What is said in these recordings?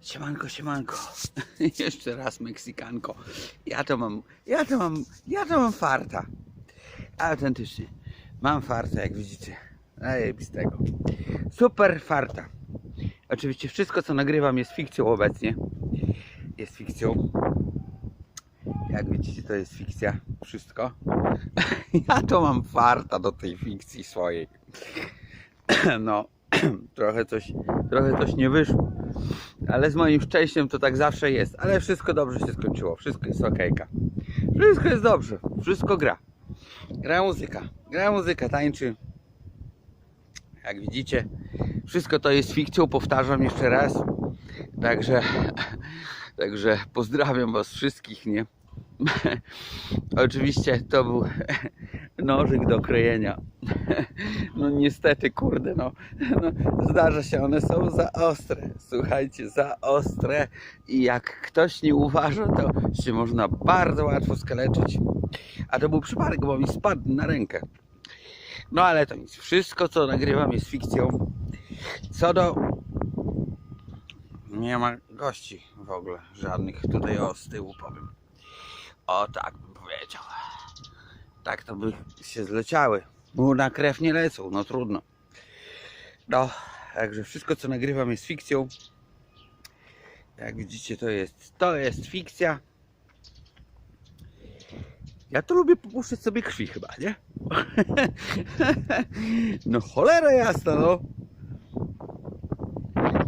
Siemanko, siemanko. Jeszcze raz Meksykanko. Ja to mam, ja to mam, ja to mam farta. Autentycznie. Mam farta, jak widzicie. Zajebistego. Super farta. Oczywiście wszystko, co nagrywam jest fikcją obecnie. Jest fikcją. Jak widzicie, to jest fikcja. Wszystko. Ja to mam farta do tej fikcji swojej. No, trochę coś, trochę coś nie wyszło. Ale z moim szczęściem to tak zawsze jest. Ale wszystko dobrze się skończyło. Wszystko jest okejka. Wszystko jest dobrze. Wszystko gra. Gra muzyka. Gra muzyka, tańczy. Jak widzicie, wszystko to jest fikcją, powtarzam jeszcze raz. Także, także pozdrawiam was wszystkich, nie? Oczywiście to był nożyk do krojenia. No niestety, kurde, no, no zdarza się, one są za ostre. Słuchajcie, za ostre i jak ktoś nie uważa, to się można bardzo łatwo skaleczyć. A to był przypadek, bo mi spadł na rękę. No ale to nic. Wszystko, co nagrywam, jest fikcją. Co do. Nie ma gości w ogóle, żadnych tutaj o z tyłu powiem. O tak bym powiedział. Tak to by się zleciały. Bo na krew nie lecą, no trudno. No, także wszystko co nagrywam jest fikcją. Jak widzicie to jest, to jest fikcja. Ja to lubię popuszczać sobie krwi chyba, nie? No cholera jasna, no.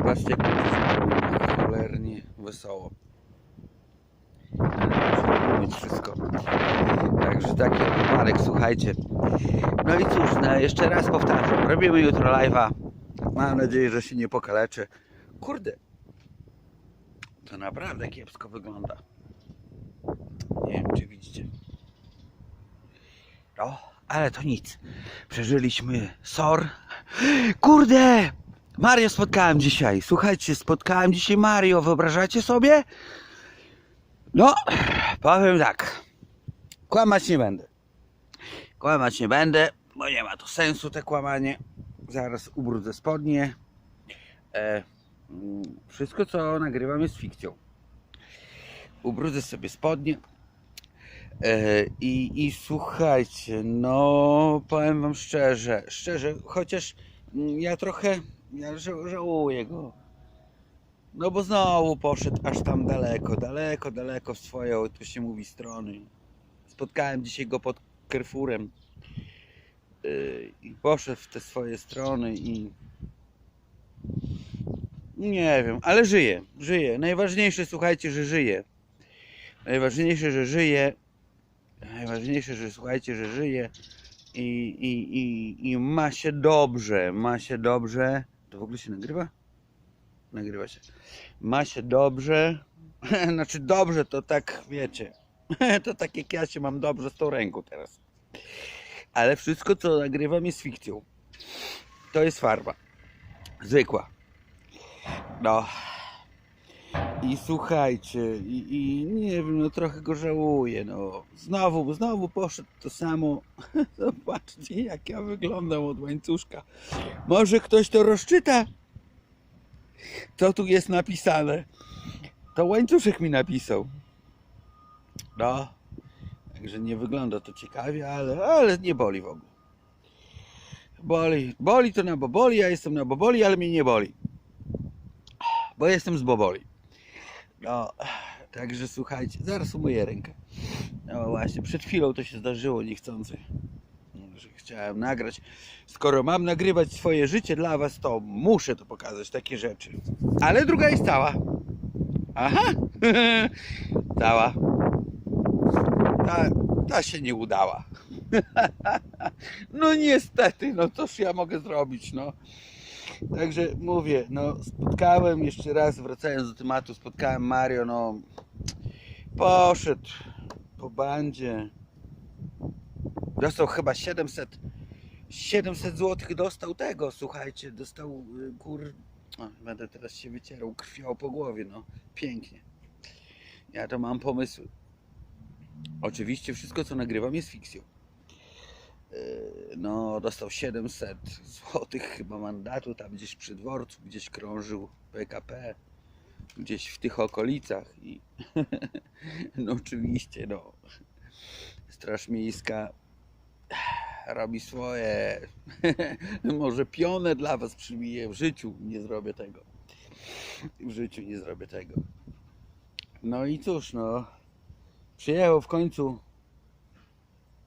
Patrzcie cholernie wesoło. Mieć wszystko. Także taki wypadek, słuchajcie. No i cóż, no jeszcze raz powtarzam. Robimy jutro live'a. Mam nadzieję, że się nie pokaleczy. Kurde. To naprawdę kiepsko wygląda. Nie wiem, czy widzicie. No, ale to nic. Przeżyliśmy SOR. Kurde! Mario spotkałem dzisiaj. Słuchajcie, spotkałem dzisiaj Mario. Wyobrażacie sobie? No, powiem tak. Kłamać nie będę. Kłamać nie będę, bo nie ma to sensu te kłamanie. Zaraz ubrudzę spodnie. E, mm, wszystko co nagrywam jest fikcją. Ubrudzę sobie spodnie. E, i, I słuchajcie, no powiem wam szczerze, szczerze, chociaż mm, ja trochę ja ża- żałuję go. No bo znowu poszedł aż tam daleko, daleko, daleko w swoją, tu się mówi, strony. Spotkałem dzisiaj go pod Carrefourem yy, i poszedł w te swoje strony i nie wiem, ale żyje, żyje. Najważniejsze, słuchajcie, że żyje. Najważniejsze, że żyje. Najważniejsze, że słuchajcie, że żyje i, i, i, i ma się dobrze, ma się dobrze. To w ogóle się nagrywa? Nagrywa się. Ma się dobrze. Znaczy dobrze to tak, wiecie. To tak jak ja się mam dobrze z tą ręką teraz. Ale wszystko co nagrywam jest fikcją. To jest farba. Zwykła. No. I słuchajcie, i, i nie wiem, no trochę go żałuję, no. Znowu, znowu poszedł to samo. Zobaczcie, jak ja wyglądam od łańcuszka. Może ktoś to rozczyta? Co tu jest napisane? To łańcuszek mi napisał. No. Także nie wygląda to ciekawie, ale, ale nie boli w ogóle. Boli, boli to na boboli, ja jestem na boboli, ale mnie nie boli. Bo jestem z boboli. No, także słuchajcie, zaraz umyję rękę. No właśnie, przed chwilą to się zdarzyło niechcący, że chciałem nagrać. Skoro mam nagrywać swoje życie dla was, to muszę to pokazać, takie rzeczy. Ale druga jest cała. Aha, cała. Ta, ta się nie udała. No niestety, no cóż ja mogę zrobić, no. Także mówię, no spotkałem jeszcze raz, wracając do tematu, spotkałem Mario, no poszedł po bandzie. Dostał chyba 700 700 zł dostał tego, słuchajcie, dostał y, kur... O, będę teraz się wycierał krwią po głowie, no pięknie. Ja to mam pomysły. Oczywiście wszystko co nagrywam jest fikcją. Yy, no dostał 700 złotych chyba mandatu tam gdzieś przy dworcu, gdzieś krążył PKP gdzieś w tych okolicach i no oczywiście no Straż Miejska robi swoje. Może pionę dla was przybiję w życiu nie zrobię tego. W życiu nie zrobię tego. No i cóż no. Przyjechał w końcu.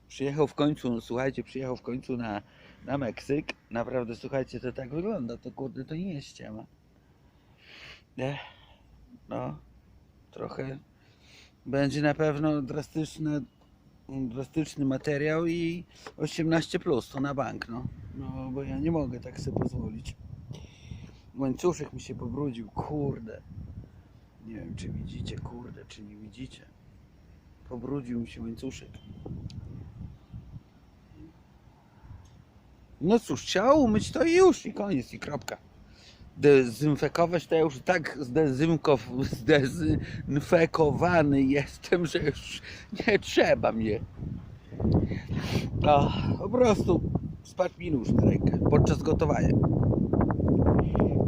Przyjechał w końcu no, słuchajcie przyjechał w końcu na na Meksyk. Naprawdę słuchajcie to tak wygląda. To kurde to nie jest ściema. Nie? No. Trochę będzie na pewno drastyczne, drastyczny materiał i 18 plus to na bank, no. No bo ja nie mogę tak sobie pozwolić. Łańcuszek mi się pobrudził, kurde. Nie wiem czy widzicie, kurde, czy nie widzicie. Pobrudził mi się łańcuszek. No cóż, trzeba umyć to i już, i koniec, i kropka dezynfekować, to ja już tak zdezynfekowany jestem, że już nie trzeba mnie. No, po prostu spadł mi nóż na rękę podczas gotowania.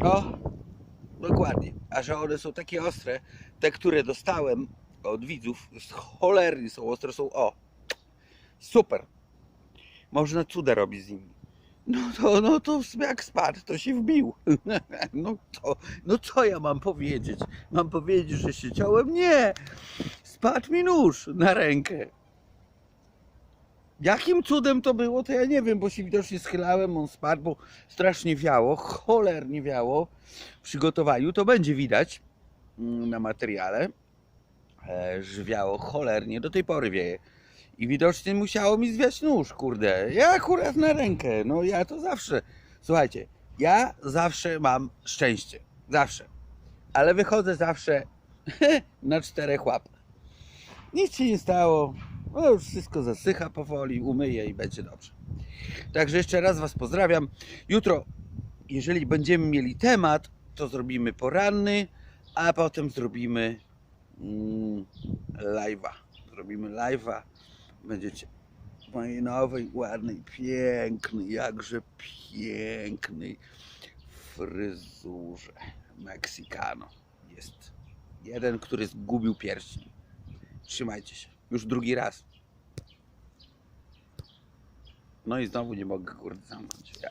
No, dokładnie. A że one są takie ostre, te, które dostałem od widzów, cholernie są ostre, są o, super. Można cuda robić z nimi. No to, no to jak spadł, to się wbił. No to, no co ja mam powiedzieć? Mam powiedzieć, że się ciąłem? Nie! Spadł mi nóż na rękę. Jakim cudem to było, to ja nie wiem, bo się widocznie schylałem, on spadł, bo strasznie wiało, cholernie wiało w przygotowaniu. To będzie widać mm, na materiale, e, że wiało cholernie, do tej pory wieje. I widocznie musiało mi zwiać nóż, kurde. Ja akurat na rękę, no ja to zawsze. Słuchajcie, ja zawsze mam szczęście. Zawsze. Ale wychodzę zawsze na czterech łapach. Nic się nie stało. No już wszystko zasycha powoli, umyję i będzie dobrze. Także jeszcze raz Was pozdrawiam. Jutro, jeżeli będziemy mieli temat, to zrobimy poranny, a potem zrobimy mm, live'a. Zrobimy live'a będziecie mojej nowej, ładnej, pięknej, jakże pięknej fryzurze Mexicano. Jest jeden, który zgubił pierścień. Trzymajcie się. Już drugi raz. No i znowu nie mogę kurde zamknąć. Ja